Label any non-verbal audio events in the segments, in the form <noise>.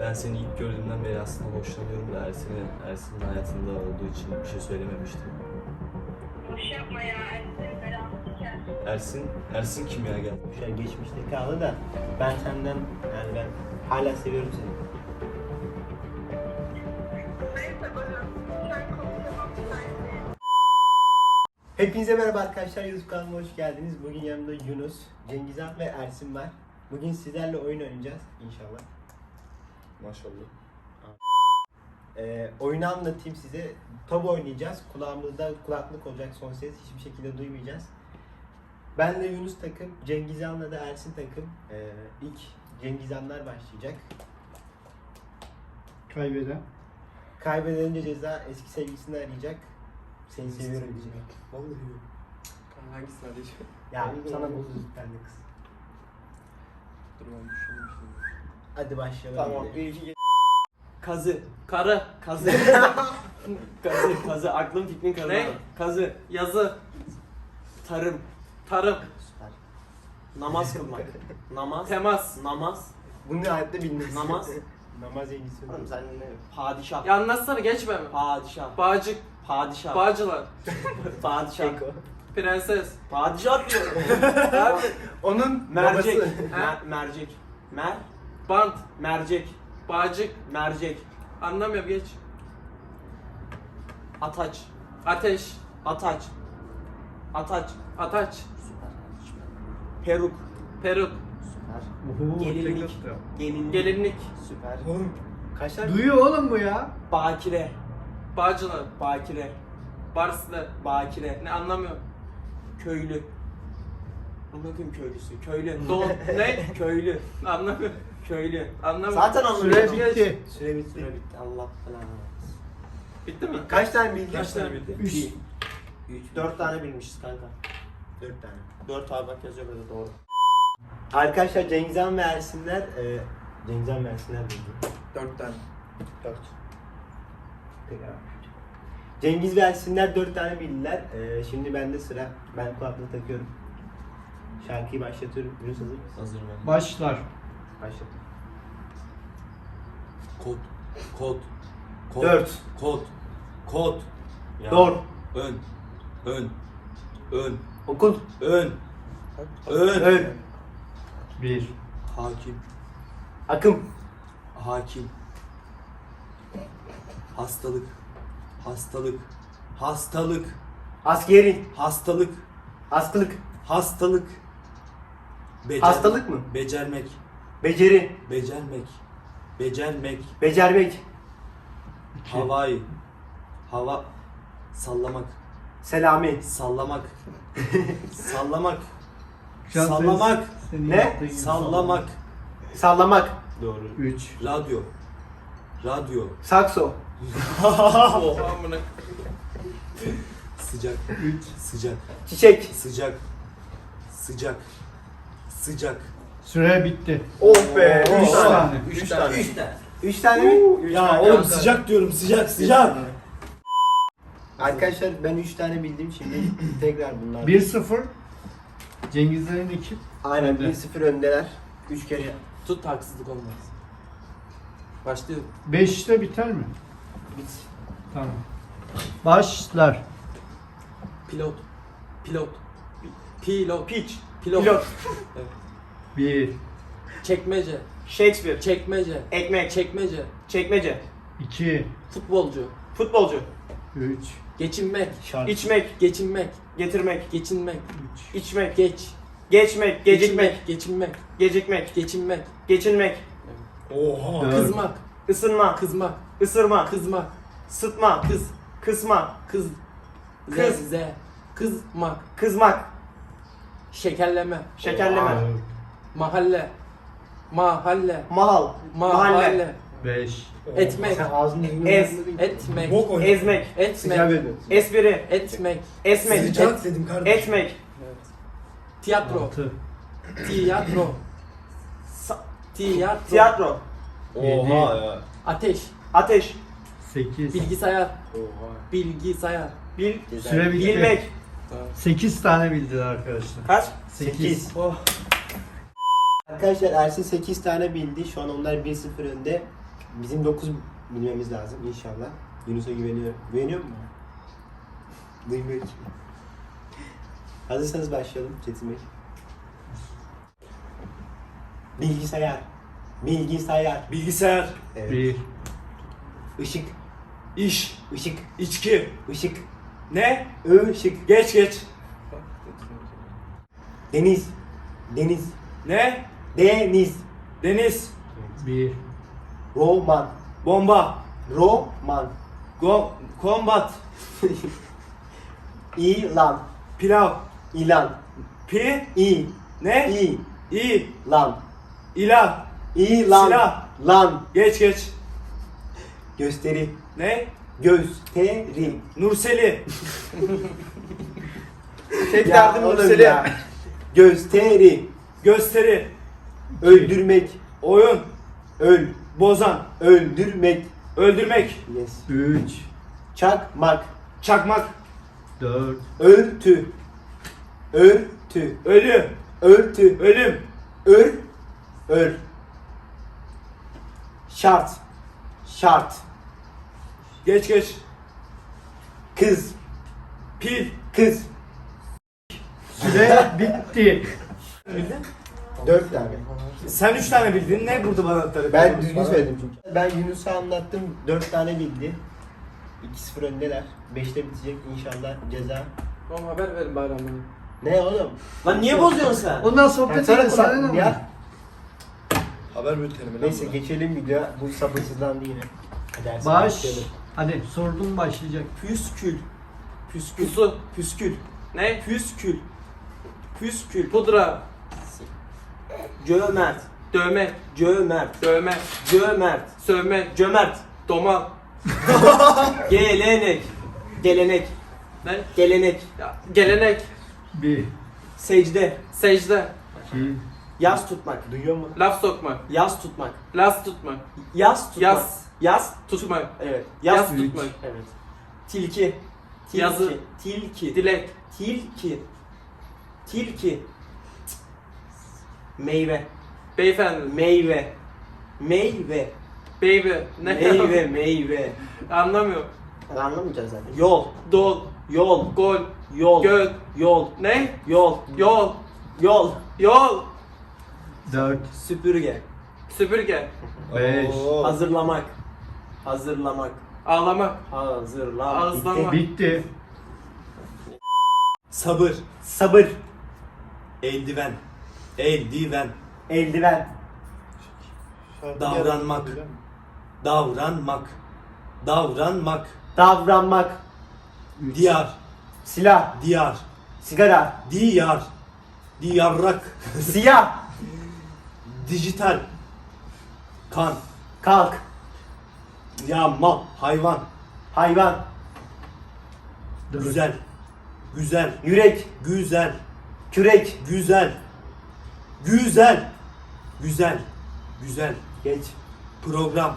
Ben seni ilk gördüğümden beri aslında hoşlanıyorum da Ersin'in Ersin'in hayatında olduğu için bir şey söylememiştim. Boş yapma ya. Ersin belanı siker. Ersin, Ersin kim ya gel? Şu an geçmişte kaldı da ben senden yani ben hala seviyorum seni. Neyse bana. Sen konuşamam. Sen Hepinize merhaba arkadaşlar YouTube kanalıma hoş geldiniz. Bugün yanımda Yunus, Cengizhan ve Ersin var. Bugün sizlerle oyun oynayacağız inşallah. Maşallah. Ee, oyunu anlatayım size. Top oynayacağız. Kulağımızda kulaklık olacak son ses. Hiçbir şekilde duymayacağız. Ben de Yunus takım, Cengizhan'la da Ersin takım. Ee, ilk Cengizhanlar başlayacak. Kaybeden. Kaybedince ceza eski sevgilisini arayacak. Seni seviyorum diyecek. Vallahi yok. Hangisini arayacağım? Ya sana bozuldu ben de kız. Dur ben düşünmüştüm. Hadi başlayalım. Tamam. Bir Kazı. Karı. Kazı. <laughs> kazı. Kazı. Aklım fikrin kazı. Ne? Kazı. Yazı, Tarım. tarım, Süper. Namaz kılmak. Namaz. temas, Namaz. Bunu hayatta bilmez. Namaz. <laughs> Namaz iyisi. Oğlum sen ne? Padişah. ya anlatsana geçme mi? Padişah. Bağcık, Padişah. bağcılar, <laughs> Padişah. Keko. prenses, Padişah diyorum. Onun mercek. babası. Mer- mercek. Mer. Bant, Mercek. bağcık, Mercek. anlamıyorum geç. Ataç. Ateş, Ataç. Ataç. ataç, Peruk. peruk, Gelinlik. Gelinlik. gelinlik, Süper. Oğlum kaç tane? Duyuyor oğlum bu ya. Bakire. bağcılar, Bakire. barslı, Bakire. ne anlamıyorum. Köylü. Bakın köylüsü. Köylü. <laughs> Doğu, ne? Köylü. Anlamıyorum, Köylü. anlamıyorum. Zaten Süre anlamıyorum. bitti. Süre bitti. Süre bitti. Allah belanı versin. Bitti mi? Kaç tane bildin? Kaç tane bildi? Üç. İki. Dört tane bilmişiz kanka. Dört tane. Dört abi bak yazıyor böyle doğru. Arkadaşlar Cengizhan ve Ersinler e, Cengizhan ve Ersinler bildi. Dört tane. Dört. Tekrar. Cengiz ve Ersinler dört tane bildiler. E, şimdi bende sıra. Ben kulaklığı takıyorum. Şarkıyı başlatıyorum. Yunus hazır mısın? Hazırım ben. Başlar. Başlat. Kod. Kod. Kod. Dört. Kod. Kod. Ya. Doğru. Ön. Ön. Ön. Okul. Ön. Ön. Ön. Bir. Hakim. Akım. Hakim. Hastalık. Hastalık. Hastalık. Askeri. Hastalık. Askılık. Hastalık. Becer- Hastalık mı? Becermek. Beceri. Becermek. Becermek. Becermek. Havai. Hava. Sallamak. Selami. Sallamak. <laughs> Sallamak. Şans Sallamak. senin Ne? yaptığın gibi Sallamak. Sallamak. Doğru. Üç. Radyo. Radyo. Sakso. <laughs> Oha amına. Sıcak. Üç. Sıcak. Çiçek. Sıcak. Sıcak. Sıcak. Süre bitti. Oh be. Üç Üç tane. tane. Üç tane. Üç tane mi? Ya oğlum sıcak diyorum sıcak sıcak. Arkadaşlar ben 3 tane bildim şimdi <clears throat> tekrar bunlar. 1-0. Cengizlerin ekip. Aynen Önde. 1-0 öndeler. 3 kere Tut haksızlık olmaz. Başlıyorum. 5'te biter mi? bit. Tamam. Başlar. Pilot, pilot, pilot, Piç. Pilot, Pilot. Bir. çekmece, Shakespeare. çekmece, Ekmek. çekmece, Çekmece. iki, futbolcu, Futbolcu. Üç. geçinmek, Şarkı. İçmek. geçinmek, Getirmek. geçinmek, Üç. İçmek. geç, Geçmek. Gecikmek. geçinmek, Gecikmek. geçinmek, Geçinmek. Oha. Dört. kızmak, Isınma. kızmak, Isırma. kızmak, Sıtma. kız, Kısma. kız, Kız. kız, z, kızmak, Kızmak. Şekerleme, Şekerleme. Mahalle, mahalle, Mahal. Mahalle. mahalle, Beş. etmek, Sen ağzını yüzünü Ez. yapmadın ki. etmek, Ezmek. etmek, veriyorum. Espri. etmek, Esmek. Sıcak dedim kardeşim. Etmek. tiyatro, Altı. tiyatro, Sa- tiyatro, Tiyatro. Oha ya. ateş, Ateş. Sekiz. bilgisayar, Oha. bilgisayar, Bil. Süre bitti. Bilmek. Sekiz tane bildiler arkadaşlar. Kaç? Sekiz. 8. Oh. Arkadaşlar Ersin 8 tane bildi. Şu an onlar 1-0 önde. Bizim 9 bilmemiz lazım inşallah. Yunus'a güveniyorum. Güveniyor musun? Duymuyor ki. Hazırsanız başlayalım Çetin Bey. Bilgisayar. Bilgisayar. Bilgisayar, Evet. 1, Işık. iş, Işık. içki, Işık. Ne? Işık. Geç geç. Deniz. Deniz. Ne? Deniz. Deniz, 1, Roman. bomba, Roman. go, kombat, <laughs> İlan. pilav, İlan. pi, İ. ne? İ. İ, Lan. ilah, İlan. Silah. Lan. geç geç. Gösteri. Ne? Gösteri. Nurseli, <laughs> Tek Gösteri. gösteri, Öldürmek. oyun, Öl. bozan, Öldürmek. öldürmek, Yes. 3, Çakmak. çakmak, 4, Örtü. Örtü. ölü, Örtü. ölüm, Ör. Ör. Şart. Şart. Geç geç. Kız. Pil, Kız. süre bitti. Dört tane. sen üç tane bildin. Ne burada bana tarif Ben düzgün söyledim çünkü. Ben Yunus'a anlattım. Dört tane bildi. 2-0 öndeler. 5'te bitecek inşallah ceza. Oğlum haber verin bayramdan. Ne oğlum? Lan niye bozuyorsun sen? Ondan sohbet Etsene edin sana ne ya. Haber bülteni Neyse geçelim videoya. Bu sabırsızlandı yine. Hadi Baş. başlayalım. Hadi sordum başlayacak. Püskül. Püskül. Pusu. Püskül. Ne? Püskül. Püskül. Pudra. Cömert. Dövme. Cömert. Dövme. Cömert. Sövme. Cömert. Doma. <laughs> Gelenek. Gelenek. Ne? Gelenek. Ya, gelenek. 1, Secde. Secde. 2, Yaz tutmak. Duyuyor mu? Laf sokmak. Yaz tutmak. Las tutmak. Yaz tutmak. Yaz. Yaz. Tutmak. Evet. Yaz, Yaz. tutmak. Evet. Tilki. Tilki. Yazı. Tilki. Dilek. Tilki. Tilki. Meyve. Beyefendi. Meyve. Meyve. Baby. Ne? Meyve, meyve. Anlamıyorum. Ben anlamayacağız zaten. Yol. Dol. Yol. Gol. Yol. Göl. Yol. Ne? Yol. Yol. Yol. Yol. 4, Süpürge. Süpürge. 5, Hazırlamak. Hazırlamak. Ağlamak. Hazırlamak. Ağızlama. bitti. Sabır, Sabır. eldiven, eldiven, Eldiven. davranmak, davranmak, davranmak, Davranmak. diyar, Silah. diyar, Sigara. diyar, diyarrak, Siyah. dijital, kan, Kalk. Yağma, hayvan, Hayvan. 4, güzel, güzel, Yürek. güzel, Kürek. güzel, güzel, güzel, güzel, Geç. program,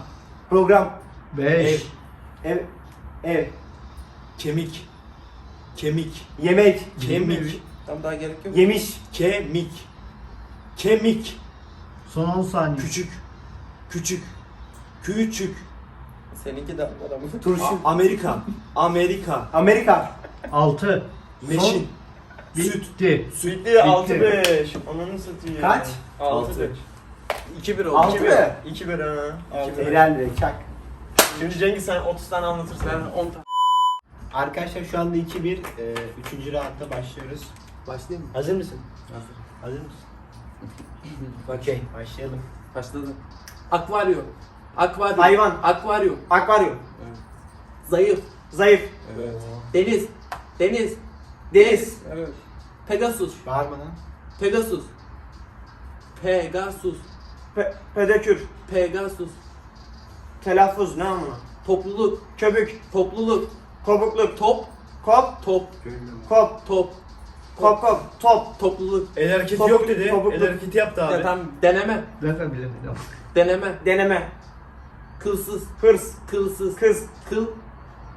Program. 5, Ev. Ev. kemik, kemik, Yemek. kemik, Tam daha gerek yok. Yemiş. kemik, kemik, son 10 saniye. küçük, küçük, küçük, Seninki de adamı. Turşu. A- Amerika, Amerika, Amerika. 6, meşin, süt, bitti. Bitti 6-5. Ananı satayım. Kaç? 6 2-1 oldu. Altı 2-1. mı? 2-1 ha. Eren Bey. Çak. Şimdi Cengiz sen 30 tane anlatırsın. Ben 10 tane. Arkadaşlar şu anda 2-1. Ee, üçüncü roundda başlıyoruz. Başlayayım mı? Hazır mısın? Hazır. Hazır mısın? <laughs> Okey. Başlayalım. Başladı. Akvaryum. Akvaryum. Hayvan. Akvaryum. Akvaryum. Zayıf. Zayıf. Evet. Deniz. Deniz. Deniz. Evet. Pegasus. Bağırma lan. Pegasus. Pegasus. Pe- pedikür. Pegasus. Telaffuz ne amına? Topluluk. Köpük. Topluluk. Kopukluk. Top. Kop. Top. Kop. Top. Kop kop. Top. Topluluk. El hareketi Topuk- yok dedi. topuklu. El hareketi yaptı abi. Ya, tam deneme. De bilemedim. Deneme. Deneme. Kılsız. Hırs. Kılsız. Kız. Kıl.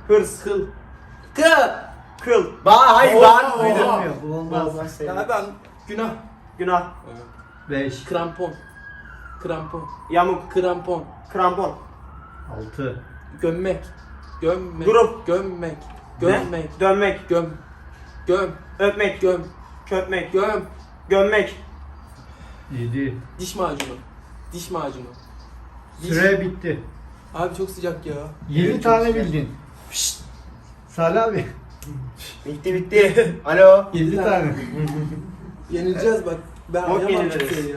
Hırs. Kıl. Kıl. Kıl. Ba hayır oo. Bilemiyor, bu olmaz. Olmaz Ya ben günah. Günah. 5, Krampon. Krampon. Yamuk. Krampon. Krampon. 6. Gömmek. Gömmek. Grup. Gömmek. Ne? Gömmek. Dönmek. Göm. Göm. Öpmek. Göm. Köpmek. Göm. Gömmek. 7. Diş macunu. Diş macunu. Diş- Süre bitti. Abi çok sıcak ya. 7 tane bildin. Salih abi. <laughs> Bitti bitti. Alo. 7 tane. <laughs> Yenileceğiz bak. Ben Yok, ayamam yeniliriz. kimseyi ya.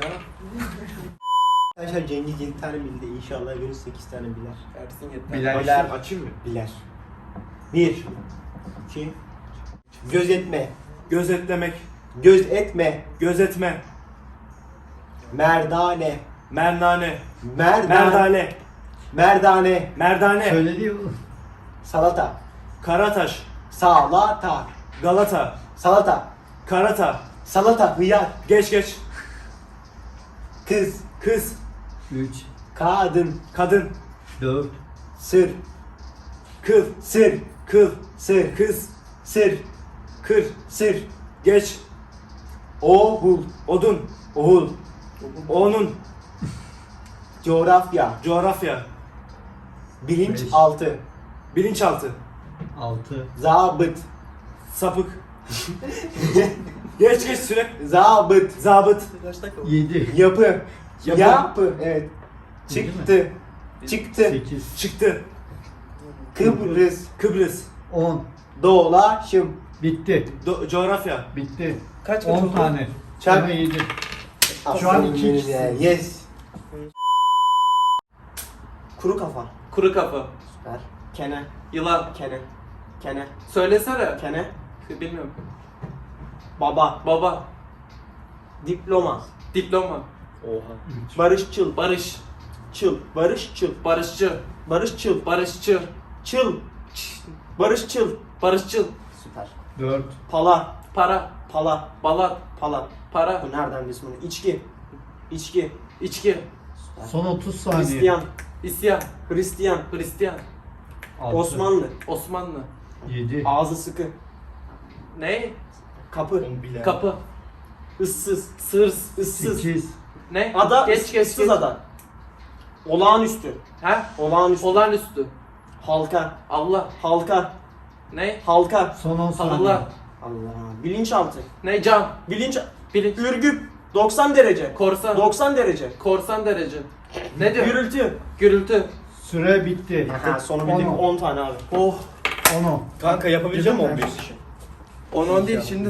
Arkadaşlar Cengiz 7 tane bildi. İnşallah Yunus 8 tane biler. Ersin yeter. Bilen. Biler. Açayım mı? Biler. 1 2 Gözetme. Gözetlemek. Göz etme. Gözetme. Merdane. Mernane. Merdane. Merdane. Merdane. Merdane. Söyledi ya. Salata. Karataş. Salata. Galata. Salata. Karata. Salata. Hıyar. Geç geç. Kız. Kız. 3. Kadın. Kadın. 4. Sır. Kıl. Sır. Kıl. Sır. Kız. Sır. Kır. Sır. Geç. Oğul. Odun. Oğul. Onun. Coğrafya. Coğrafya. Bilinç Beş. altı. Bilinçaltı. 6. Zabıt. Sapık. <laughs> geç geç süre. Zabıt. Zabıt. 7. Yapı. Yapı. Yapı. Evet. Yedi mi? Çıktı. Çıktı. 8. Çıktı. Kıbrıs. Kıbrıs. 10. Dolaşım. Bitti. Do- coğrafya. Bitti. Kaç 10 tane. Çak. 7. Şu an iki ya, Yes. Kuru kafa. Kuru kafa. Süper. Kene. Yılan. Kene. Kene. Söylesene. Kene. Bilmiyorum. Baba. Baba. Diploma. Diploma. Oha. 3. Barışçıl. Barış. Çıl. Barışçıl. Barışçı. Barışçıl. Barışçı. Çıl. Barışçıl. Barışçıl. Süper. 4. Pala. Para. Pala. Balat. Pala. Para. Bu nereden bilsin bunu? İçki. İçki. İçki. Son 30 saniye. Hristiyan. İsyan. Hristiyan. Hristiyan. 6. Osmanlı. Osmanlı. 7. Ağzı sıkı. Ne? Kapı. Kapı. Issız. Sırs. ıssız. 8. Ne? Ada. Geç geç ıssız geç. ada. Olağanüstü. Ha? Olağanüstü. Olağanüstü. Halka. Allah. Halka. Ne? Halka. Son 10 saniye. Allah. Allah. Bilinçaltı. Ne? Cam. Bilinç... Bilinç. Ürgüp. 90 derece. Korsan. 90 derece. Korsan derece. Ne diyor? Gürültü. Gürültü. Süre bitti. Ha, sonu bildim. On. 10 tane abi. Oh. 10. Kanka yapabileceğim mi 11? 10 10 değil şimdi.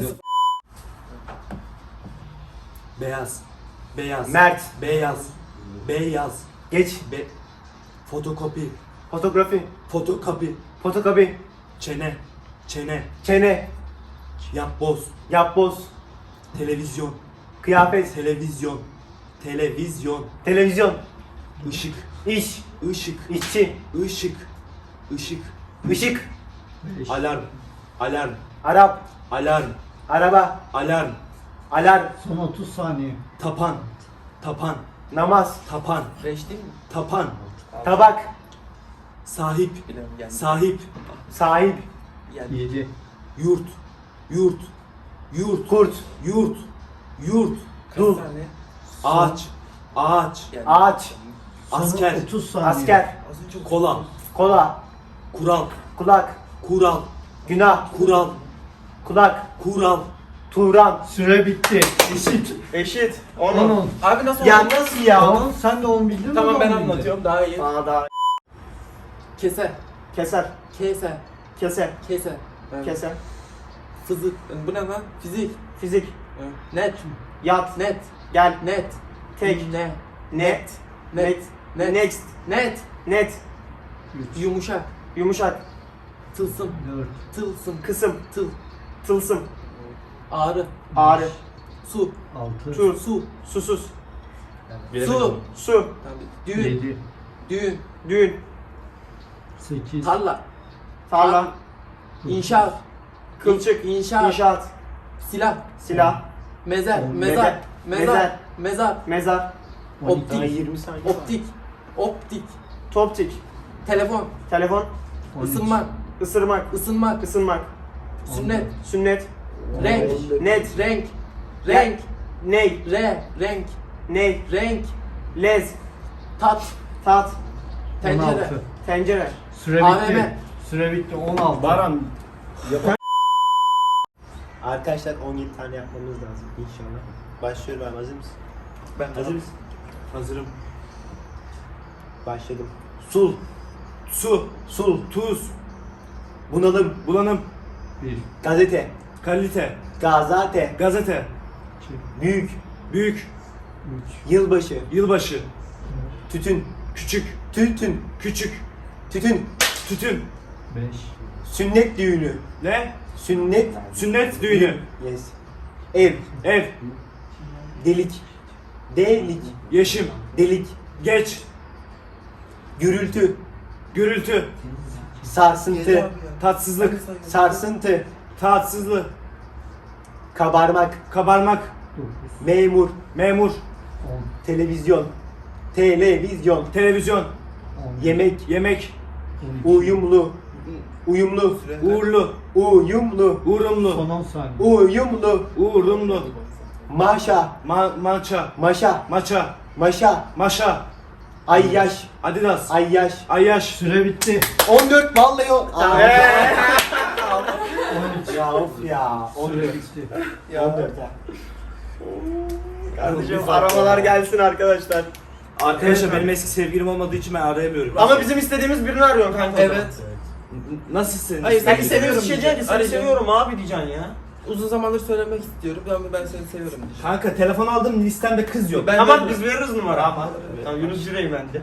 Beyaz. Beyaz. Mert. Beyaz. Beyaz. Geç. Be fotokopi. Fotoğrafi. Fotokopi. Fotokopi. Çene. Çene. Çene. Yapboz. Yapboz. Televizyon. Kıyafet. Televizyon. Televizyon. Televizyon. Işık. İş. Işık. İşçi. Işık. Işık. Işık. 5. Alarm. Alarm. Arap. Alarm. Araba. Alarm. Alarm. Son 30 saniye. Tapan. Tapan. Namaz. Tapan. 5 değil mi? Tapan. Tabak. Sahip. Yani. Sahip. Sahip. yani. 7. Yurt. Yurt. Yurt. Kurt. Yurt. Yurt. Dul. Ağaç. Ağaç. Yani. Ağaç. Asker. 30 saniye. Asker. Kola. Kola. Kural. Kulak. Kural. Günah. Kural. Kulak. Kural. Turan. Süre bitti. Eşit. Eşit. 10 10 10. Abi nasıl Ya oldu? nasıl ya? Tamam sen de 10 bildin mi? Tamam ben 10 bildi. anlatıyorum daha iyi. Bana daha Keser. keser. Keser. Keser. Keser. Evet. Keser. Fizik. Bu ne lan? Fizik. Fizik. Net. Yat. Net. Gel. Net. Tek. Ne. Net. Net. Net. Next. Net. Net. 3. Yumuşak. Yumuşak. Tılsım. 4. Tılsım. Kısım. Tıl. Tılsım. Ağrı. Ağrı. Su. 6. Su. Su. Susuz. Su. Su. Düğün. 7. Düğün. Düğün. 8. Tarla. Tarla. İnşaat. Kılçık. İnşaat. İnşaat. Silah. Silah. Mezar. On. Mezar. Mezar. Mezar. Mezar. Mezar. 12. Daha Optik. 20 saniye. Optik. Optik. Toptik. Telefon. Telefon. 13. Isınmak. Isırmak. Isınmak. Isınmak. Sünnet. Sünnet. Renk. Net. Renk. Renk. Ney. Re. Renk. Ney. Renk. Lez. Tat. Tat. Tencere. 16. Tencere. Süre bitti. AVM. Süre bitti 16. Baran. Arkadaşlar 17 tane yapmamız lazım inşallah. Başlıyorum ben hazır mısın? Ben Hazır mısın? Hazırım. Başladım. Sul. Su. Sul. Tuz. Bunalım, Bulanım. 1, gazete, Kalite. gazete, Gazete. 2, büyük, Büyük. 3, yılbaşı, Yılbaşı. tütün, Küçük. tütün, Küçük. tütün, Tütün. 5, sünnet düğünü, Ne? Sünnet Sünnet düğünü. Yes. Ev, Ev. delik, delik, Yeşim. delik, Geç. gürültü, Gürültü. sarsıntı, Tatsızlık. sarsıntı, Tatsızlık. kabarmak, Kabarmak. 9, memur, Memur. 10, televizyon, televizyon, Televizyon. 11, yemek, Yemek. 12. uyumlu, uyumlu, Uğurlu. uyumlu, Uğurumlu. Son 10 saniye. uyumlu, Uğurumlu. maşa, Ma maça. maşa, Maça. maşa, Maşa. ayyaş, Adidas. ayyaş. Ayyaş. Süre bitti. 14 vallahi o. Aa. 13. ya of ya. Süre 14. bitti. 14 ha. Kardeşim aramalar gelsin arkadaşlar. Arkadaşlar benim eski sevgilim olmadığı için ben arayamıyorum. Ama bizim istediğimiz birini arıyorsun kanka. Evet. Nasıl senin? Hayır, istediğin? seni seviyorum Şey diyeceksin. diyeceksin, Seni Arayacağım. seviyorum abi diyeceksin ya. Uzun zamandır söylemek istiyorum ama ben seni seviyorum diyeceğim. Kanka telefon aldım listemde kız yok. Ben tamam de- biz veririz numara. Tamam. Evet. Tamam Yunus Yüreği bence.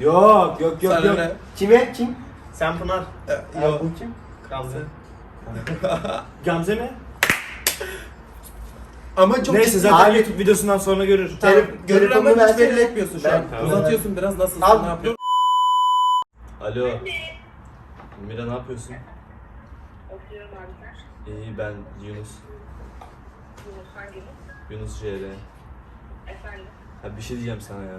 Yok yok yok Sana yok. ne? Kime? Kim? Sen Pınar. Ya, Yok. bu kim? Gamze. <laughs> Gamze mi? Ama çok Neyse ciddi- zaten Abi- YouTube videosundan sonra görür. Tamam, görür ama telefonunu hiç belli etmiyorsun şu Ben- an. Tamam. Uzatıyorsun biraz nasılsın, Al. ne yapıyorsun? Alo, Hadi. Mira ne yapıyorsun? Oturuyorum abi sen. İyi ben Yunus. Yunus hangi Yunus? Yunus JR. Efendim. Ha bir şey diyeceğim sana ya.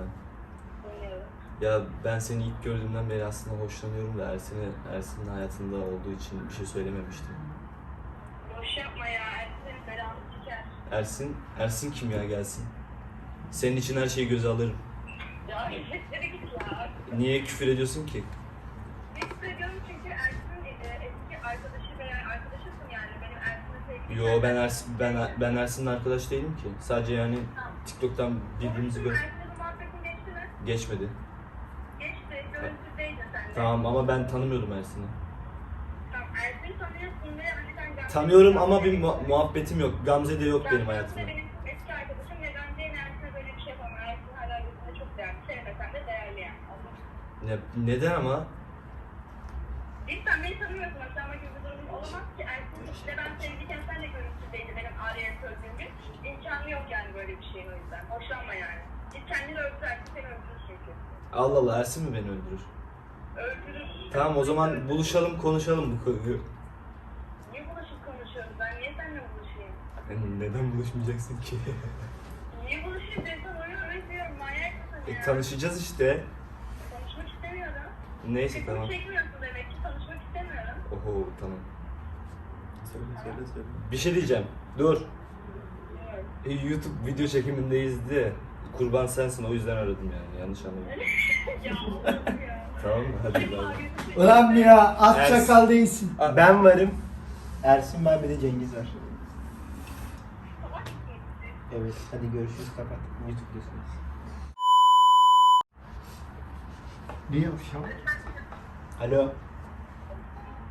Dinliyorum. Ya ben seni ilk gördüğümden beri aslında hoşlanıyorum da Ersin'i, Ersin'in hayatında olduğu için bir şey söylememiştim. Boş yapma ya. Ersin belanı siker. Ersin, Ersin kim ya gelsin? Senin için her şeyi göze alırım. Ya <laughs> git ya. Niye küfür ediyorsun ki? Hissediyorum çünkü Ersin e, eski arkadaşı veya arkadaşısın yani. Benim Ersin'e sevgilim. Yo ben Ersin, ben ben Ersin'le arkadaş değilim ki. Sadece yani TikTok'tan birbirimizi gör Ersin'le bu muhabbetin geçti mi? geçmedi. Geçti. Görüntüdeydin sen de. Tamam ama ben tanımıyordum Ersin'i. Tamam. Ersin'i tanıyorsun ve hani sen Gamze'yi Tanıyorum ama bir mu- muhabbetim yok. Gamze de yok benim Gamze hayatımda. benim eski arkadaşım ve Gamze'nin Ersin'e böyle bir şey yapamam. Ersin hala gözünde çok değerli. Sevmesen de değerli yani. Ne, neden ama? Olamaz ki. İşte ben sevdiyken sen de görüntüdeydi benim Arya'ya söylediğim gün. İmkanı yok yani böyle bir şeyin o yüzden. Hoşlanma yani. Git kendini öldür Ersin seni öldürür çünkü. Allah Allah Ersin mi beni öldürür? Öldürür. Tamam o zaman buluşalım konuşalım bu konuyu. Niye bulaşıp konuşuyoruz ben? Niye seninle buluşayım? Yani neden buluşmayacaksın ki? Niye buluşayım? Ben sana öyle diyorum. Manyak mısın E, ya? tanışacağız işte. Konuşmak istemiyorum. Neyse tamam. çekmiyorsun demek ki. Tanışmak istemiyorum. Oho tamam. Söyle söyle söyle. Bir şey diyeceğim. Dur. E, YouTube video çekimindeyiz de kurban sensin o yüzden aradım yani. Yanlış <laughs> ya. <laughs> tamam mı? Hadi Ay, bay bay. Ulan ya az Ersin. çakal değilsin. Ben varım. Ersin var bir de Cengiz var. Evet hadi görüşürüz kapat. YouTube'dasınız. Ne yapacağım? Alo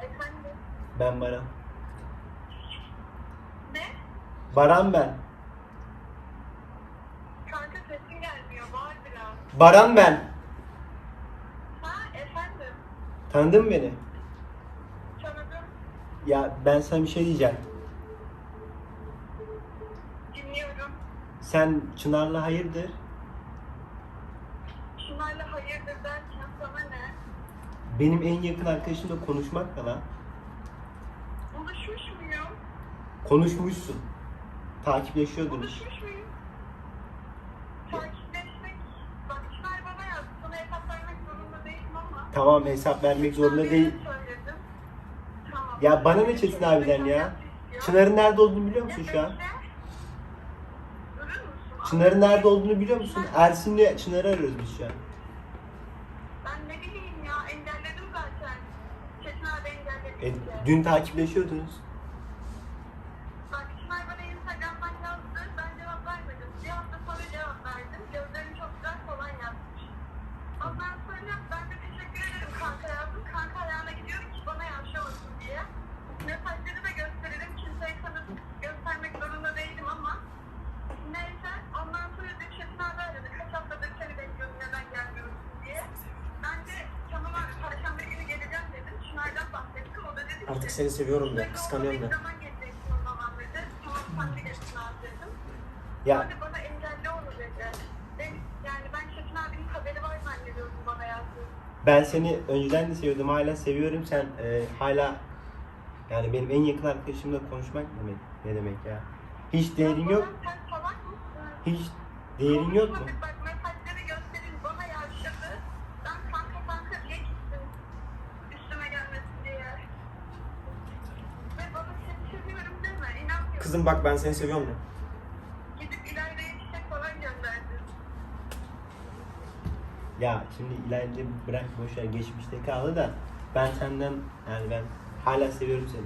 Efendim? ben Baran. Ne? Baran ben. Kanka sesin gelmiyor. Bağır biraz. Baran ben. Ha efendim? Tanıdın mı beni? Tanıdım. Ya ben sana bir şey diyeceğim. Dinliyorum. Sen Çınar'la hayırdır? Şunlarla hayırdır derken sana ne? Benim en yakın arkadaşımla konuşmak da lan. Buluşmuş muyum? Konuşmuşsun. Takipleşiyordunuz. Buluşmuş muyum? Takipleşmek. Bak Çınar bana yazdı. Sana hesap vermek zorunda değilim ama. Tamam hesap vermek zorunda değil. söyledim. Tamam. Ya bana ne Çetin abiden ya? Çınar'ın nerede olduğunu biliyor musun şu an? Çınar'ın nerede olduğunu biliyor musun? Ersin'le Çınar'ı arıyoruz biz şu an. ne bileyim ya engelledim zaten. Çetin abi engelledi. E, işte. dün takipleşiyordunuz. Abi dedim. Ya Sonra bana engelli dedi. Ben, yani ben Çetin abinin haberi var zannediyordum bana yazdığı. ben seni önceden de seviyordum. Hala seviyorum. Sen e, hala yani benim en yakın arkadaşımla konuşmak demek ne demek ya? Hiç değerin yok. Hiç değerin yok mu? Konuşmadık, Bak mesajları gösterin bana yavşadı. Ben kanka kanka diye gittim. Üstüme gelmesin diye. Ve bana seni seviyorum deme. İnanmıyorum. Kızım bak ben seni seviyorum de. Gidip ileride çiçek falan gönderdi. Ya şimdi ileride bırak boşver geçmişte kaldı da ben senden yani ben hala seviyorum seni.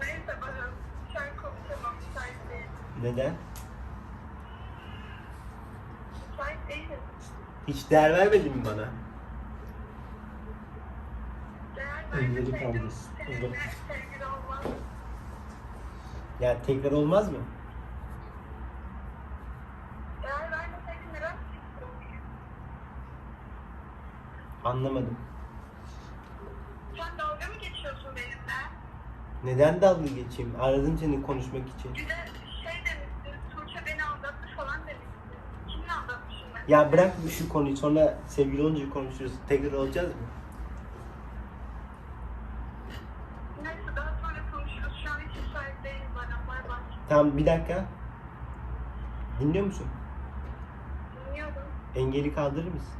Neyse bana sen konuşamam. Müsait değil. Neden? Müsait değilim. Hiç değer vermedin mi bana? Değer Engeli vermeseydim kaldırız. seninle olmaz. Ya tekrar olmaz mı? Anlamadım. Sen dalga mı geçiyorsun benimle? Neden dalga geçeyim? Aradım seni konuşmak için. Bir de şey demiştin, Tuğçe beni aldattı falan demiştin. Kimle aldatmışım ben? Ya bırak şu konuyu sonra sevgili olunca konuşuruz. Tekrar olacağız mı? Neyse daha sonra konuşuruz. Şu an hiç müsait değilim bana. Bay bay. Tamam bir dakika. Dinliyor musun? Dinliyordum. Engeli kaldırır mısın?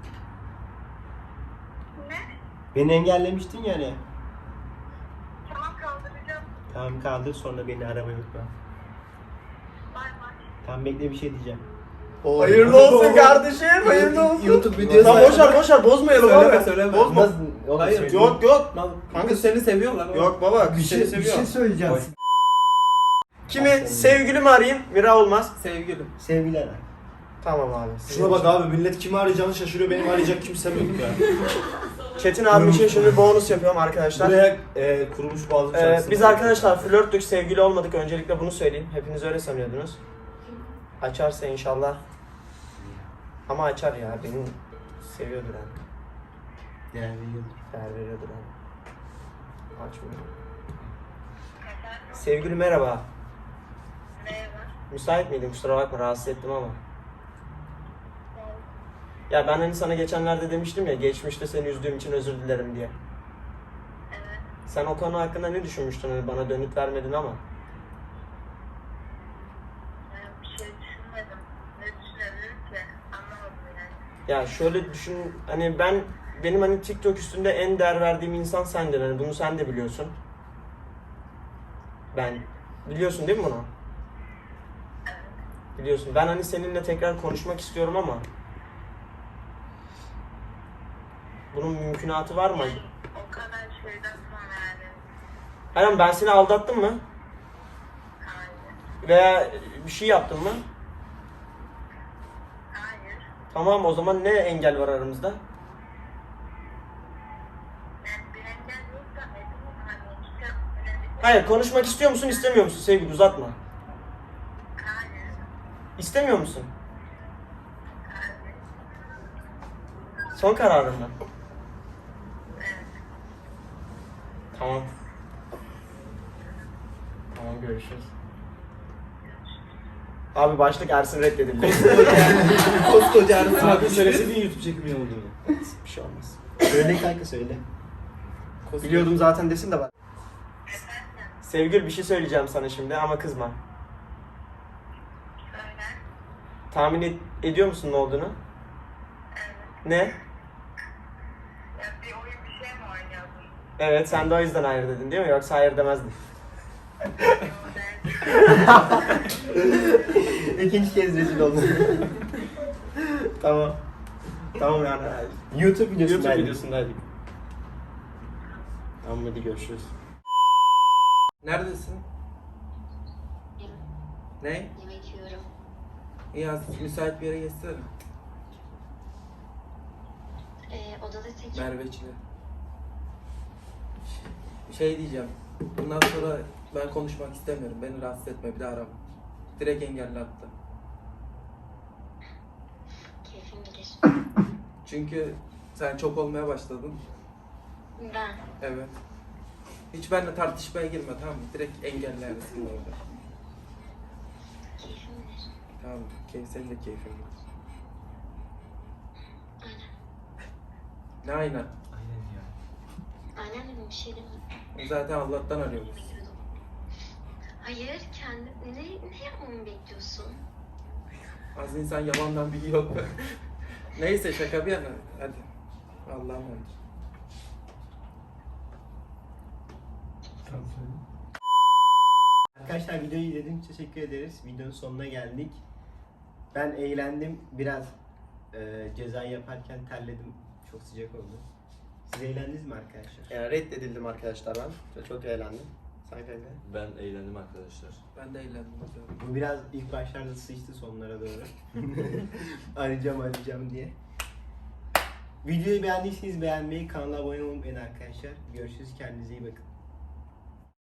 Ne? Beni engellemiştin yani. Tamam kaldıracağım. Tamam kaldır sonra beni aramayı unutma. Bay bay. Tamam bekle bir şey diyeceğim. Hayırlı olsun kardeşim, hayırlı olsun. YouTube videosu. Lan boşver boşver bozmayalım Söyleme, abi. söyleme. Bozma. Nasıl? Oğlum Hayır. Yok yok. Kanka seni seviyorum lan. Yok baba, Bir seni şey, bir seviyorum. şey söyleyeceğim. Kimi sevgilimi arayayım? Mira olmaz. Sevgilim. Sevgiler. Tamam abi. Şuna bak abi millet kimi arayacağını şaşırıyor benim arayacak kimsem yok ya. Çetin abim için şimdi bonus yapıyorum arkadaşlar. Buraya e, kurulmuş bazı Ee, şarkısını- biz arkadaşlar flörttük, sevgili olmadık. Öncelikle bunu söyleyeyim. Hepiniz öyle sanıyordunuz. Açarsa inşallah. Ama açar ya. Beni seviyordur yani. Yani veriyordur. Değer veriyordur yani. Açmıyor. Sevgili merhaba. Müsait miydin? Kusura bakma rahatsız ettim ama. Ya ben hani sana geçenlerde demiştim ya geçmişte seni üzdüğüm için özür dilerim diye. Evet. Sen o konu hakkında ne düşünmüştün? Hani bana dönüt vermedin ama. Ben bir şey düşünmedim. Ne düşünebilirim ki? Anlamadım yani. Ya şöyle düşün hani ben benim hani TikTok üstünde en değer verdiğim insan sendin. Hani bunu sen de biliyorsun. Ben biliyorsun değil mi bunu? Biliyorsun. Ben hani seninle tekrar konuşmak istiyorum ama bunun mümkünatı var mı? O kadar şeyden sonra yani. Ben seni aldattım mı? Hayır. Veya bir şey yaptım mı? Hayır. Tamam o zaman ne engel var aramızda? Yani bir engel yok da ne bileyim hani işte Hayır konuşmak istiyor musun istemiyor musun sevgili uzatma. İstemiyor musun? Son kararın mı? Evet. Tamam. Tamam görüşürüz. Abi başlık Ersin reddedildi. <laughs> Koskoca Ersin abi söyleseydin YouTube çekimi olduğunu. bir şey olmaz. Söyle kanka söyle. Biliyordum zaten desin de bak. Sevgili bir şey söyleyeceğim sana şimdi ama kızma. Söyle. Tahmin et- ediyor musun ne olduğunu? Ne? Ya bir oyun bir şey mi oynuyordun? Evet sen de o yüzden hayır dedin değil mi? Yoksa hayır demezdin. <laughs> İkinci kez rezil oldum. Tamam. tamam yani. YouTube videosundaydık. YouTube videosundaydık. Tamam hadi görüşürüz. Neredesin? Ne? Yemek yiyorum. İyi az müsait bir yere geçsene. Ee, odada tek. Merveci'ne. Şey diyeceğim. Bundan sonra ben konuşmak istemiyorum. Beni rahatsız etme bir daha arama. Direkt engelli hatta. Keyfim bilir. <laughs> Çünkü sen çok olmaya başladın. Ben. Evet. Hiç benimle tartışmaya girme tamam mı? Direkt engellersin orada. Tamam? Keyif, senin de keyfin var. Aynen. Ne aynen. Aynen ya. Aynen dedim bir şey demedim. Zaten Allah'tan arıyoruz. Hayır kendi ne, ne yapmamı bekliyorsun? Az insan yalandan biliyor. <laughs> Neyse şaka bir yana. Hadi. Allah'a emanet. Arkadaşlar videoyu izlediğiniz için teşekkür ederiz. Videonun sonuna geldik. Ben eğlendim. Biraz e, ceza yaparken terledim. Çok sıcak oldu. Siz eğlendiniz mi arkadaşlar? Yani reddedildim arkadaşlar ben. Ve Çok eğlendim. Sen kanka? Ben eğlendim arkadaşlar. Ben de eğlendim. Bu biraz ilk başlarda sıçtı sonlara doğru. <laughs> arayacağım arayacağım diye. Videoyu beğendiyseniz beğenmeyi, kanala abone olmayı unutmayın arkadaşlar. Görüşürüz. Kendinize iyi bakın.